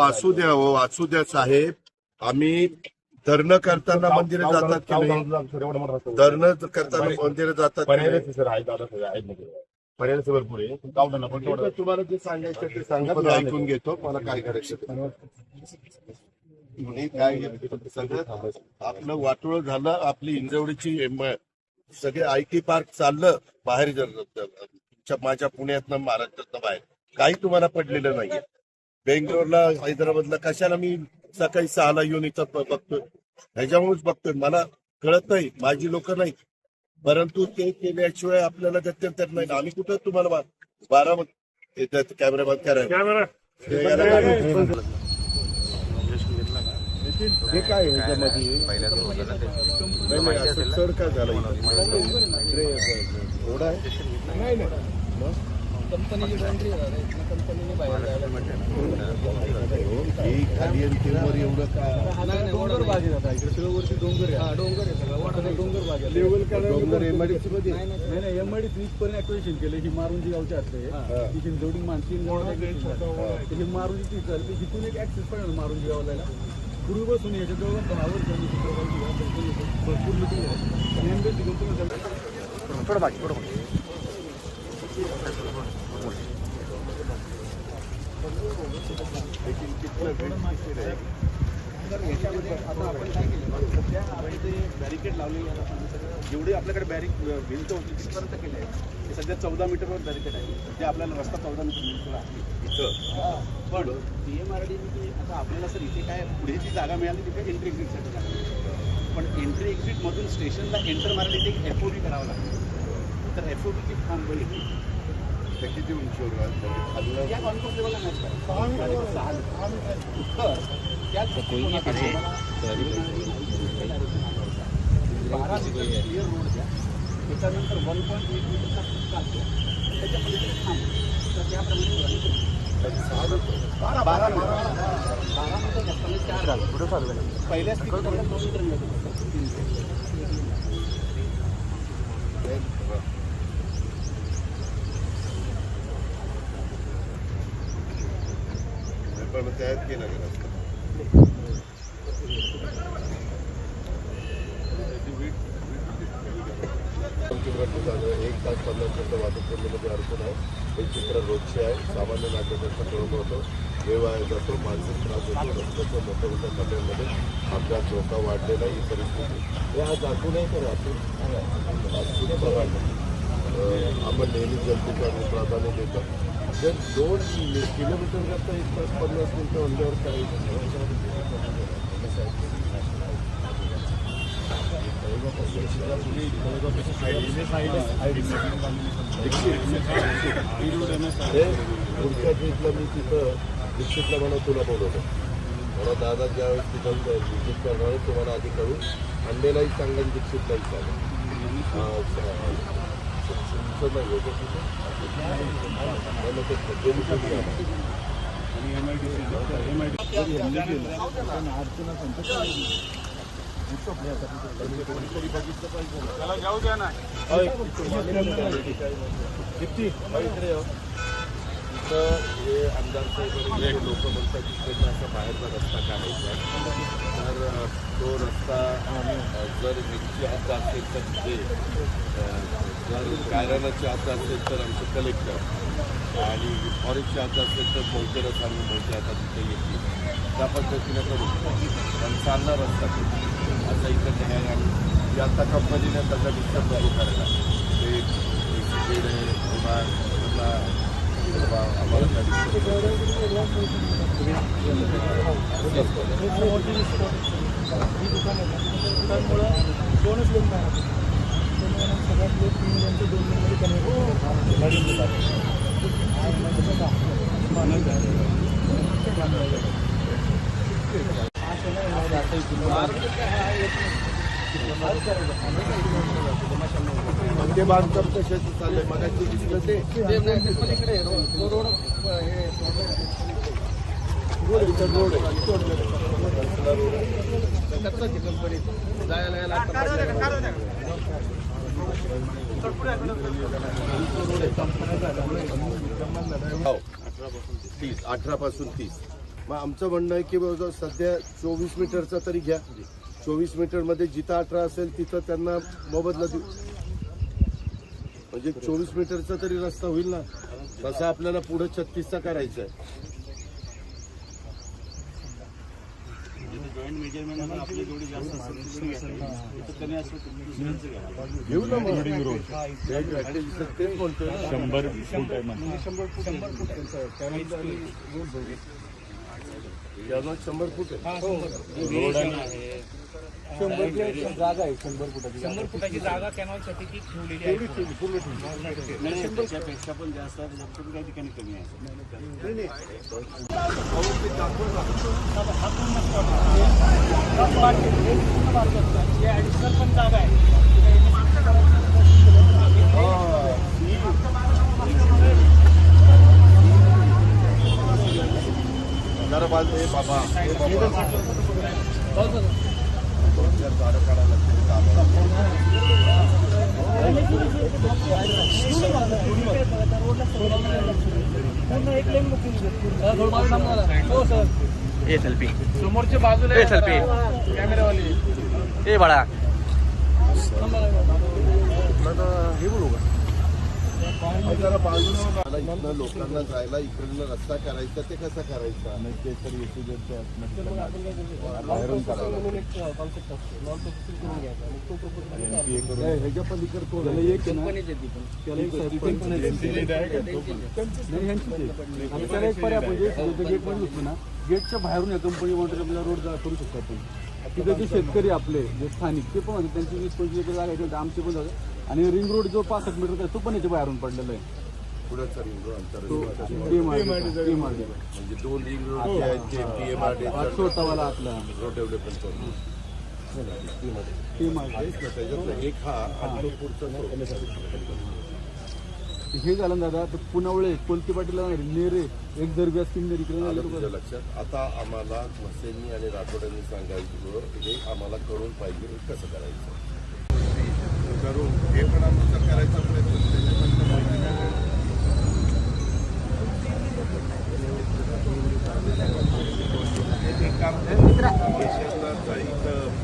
असू द्या हो असू द्या साहेब आम्ही धरणं करताना मंदिरं जातात की नाही धरणं करताना मंदिरं जातात की नाही? म्हणजे भरपूर आहे पण गावठाणा तुम्हाला जे सांगायचं ते सांगा मी ऐकून घेतो मला काय करायचं ते. काय सगळं आपलं वाटोळ झालं आपली इंजवडीची एम- सगळे आय टी पार्क चाललं बाहेर जर- तुमच्या माझ्या पुण्यातनं महाराष्ट्रातनं बाहेर काही तुम्हाला पडलेलं नाहीये बेंगलोरला हैदराबादला कशाला मी सकाळी सहाला येऊन इथं बघतोय? ह्याच्यामुळेच बघतोय. मला कळत नाही माझी लोक नाही परंतु ते केल्याशिवाय आपल्याला गत्यंतर नाही. आम्ही कुठं तुम्हाला बारा कॅमेरा. बंद करायला हे काय- ह्याच्यामध्ये चढ काय झालं नाही. नाही हे खाली आणि ते वर एवढं का डोंगर आहे इकडे सगळं वरती डोंगर आहे डोंगर आहे सगळं वाटत डोंगर आहे लेवल डोंगर एमआयडीसी मध्ये नाही नाही इथपर्यंत केलं ही मारुंजी गावची असते ती शिंदोडी मानसी ही मारुंजी ती चालते तिथून एक ऍक्सेस पण मारुंजी गावला पूर्वी बसून याच्या जवळ वर्ष आम्ही तिकडे भरपूर मिटिंग आहे नेमकं तिकडून तुम्ही बॅरिकेड आपण जेवढे आपल्याकडे बॅरिक भिंत होती तिथपर्यंत केले आहे. ते सध्या चौदा मीटरवर बॅरिकेड आहे. जे आपल्याला रस्ता चौदा मीटर आहे. इथं? पण पी एम आर डी आता आपल्याला सर इथे काय पुढे जी जागा मिळाली तिथे एंट्री एक्झिटसाठी जागा पण एंट्री एक्झिट मधून स्टेशनला एंटर मारायला इथे एक एफ ओ बी करावं लागतं. तर एफ ओ बीची फॉर्म बघितली ते किती उंचीवर आहे? म्हणजे खाल्लं या कॉन्फरन्स लेवलला मॅच बारा मीटर क्लिअर रोड द्या त्याच्यानंतर वन पॉईंट एट मीटरचा फूट काढतो त्याच्यामध्ये ते थांब तर त्याप्रमाणे रन करू. बारा बारा बारा बारा मीटर जास्त म्हणजे चार झालं पुढे चालू पहिल्या स्थितीत दोन मीटर मिळत पण तयार केलं गेलं झालं एक तास पन्नास मिनिटं वाहतूक करण्यामध्ये अडचण आहे हे चित्र रोजचे आहे सामान्य नागरिकांचा होतं वेळ वाया जातो मानसिक त्रास होतो रस्त्याच्या मोठ्या मोठ्या खड्ड्यांमध्ये अपघात धोका वाढलेला आहे ही परिस्थिती हे आज दाखवूनही तर राहतो बघा अं, आपण नेहमी जनतेच्या प्राधान्य देतो जर दोन किलोमीटर करता एक तास पन्नास मिनटं म्हणल्यावर काय ते पुढच्या ट्रीपला मी तिथं दीक्षितला म्हणून तुला बोलवतो. मला दादा ज्यावेळेस तिथं व्हिजिट करणार तुम्हाला आधी कळून. अंडेलाही सांगा चालेल दीक्षितलाही सांगा हा, चा- तुमचं नाही होतं तिथं? नाही, मग ते खड्डे बिड्डे घ्या. इकडे येऊ. इथं हे आमदार साहेब लोक म्हणतात की इकडनं असा बाहेरचा रस्ता काढायचा आहे. तर अ, तो रस्ता अ, जर मिरची हात असेल तर ते अ, जर गायरानाची आता असेल तर आमचे कलेक्टर आणि फॉरेस्टच्या आता असेल तर मोहितेला आम्ही मोहिते आता तिथे येतील. त्या पद्धतीनं करू. पण चालणार रस्ता तो. असा इकडे आहे आणि जे आता कंपनीने त्याचा डिस्टर्ब चालू करायला. ते स्पीड किंवा पुन्हा आम्हाला त्या त्यामुळं दोनच लोक म्हणजे बांधकाम कशाचं चाललंय? दिसलं ते. रोड इथं रोड आहे हो. तीस अठरा पासून तीस. मग आमचं म्हणणं आहे की बाबा सध्या चोवीस मीटरचा तरी घ्या. चोवीस मीटरमध्ये जिथं अठरा असेल तिथं त्यांना मोबदला देऊ. म्हणजे चोवीस मीटरचा तरी रस्ता होईल ना? तसा आपल्याला पुढे छत्तीसचा करायचा आहे मेजरमेंट आपली जास्त असेल कमी असेल घ्यावं. घेऊ ना ना. शंभर फूट आहे शंभर फूट आहे. जागा आहे शंभर फुटाची शंभर फुटाची जागा कॅनॉलसाठी ती ठेवलेली आहे नाही, त्याच्यापेक्षा पण जास्त आहे, त्याच्यापेक्षा काही ठिकाणी कमी आहे. ऍडिशनल पण जागा आहे जरा बाजू बाबा. हे बाबा. ए सेल्फी समोरच्या बाजूला ए सेल्फी कॅमेरावाली ए बाळा हे बोलू का? इथनं लोकांना जायला इकडनं रस्ता करायचा ते कसा करायचा? ते तर येते जे ते करून ह्याच्या पलीकडे तो त्याला एक? नाही पर्याय म्हणजे गेटमध्ये होतो ना. गेटच्या बाहेरून या कंपनी आपल्याला रोड करू शकतो आपण तिथे जे शेतकरी आपले जे स्थानिक ते पण त्यांची वीस पंचवीस जागा आमचे पण जागा आणि रिंग रोड जो पासष्ट मीटर आहे तो पण याच्या बाहेरून पडलेला आहे. पुढंचा रिंग रोड अंतर तो म्हणजे. दोन रिंग रोड आहेत हा छोटावाला आतला रोड डेव्हलपमेंट करून. DMRD. त्याच्यातला एक हा आणि तो पुढचा हे झालं ना दादा तर पुन्हा कोलती पाटीला नेरे एक आलं जाणार. तुझ्या लक्षात? आता आम्हाला मसेनी आणि राठोडांनी सांगायचं हे आम्हाला कळून पाहिजे कसं करायचं? करू हे पण आमचा करायचा प्रयत्न एक काम देशाला जाईल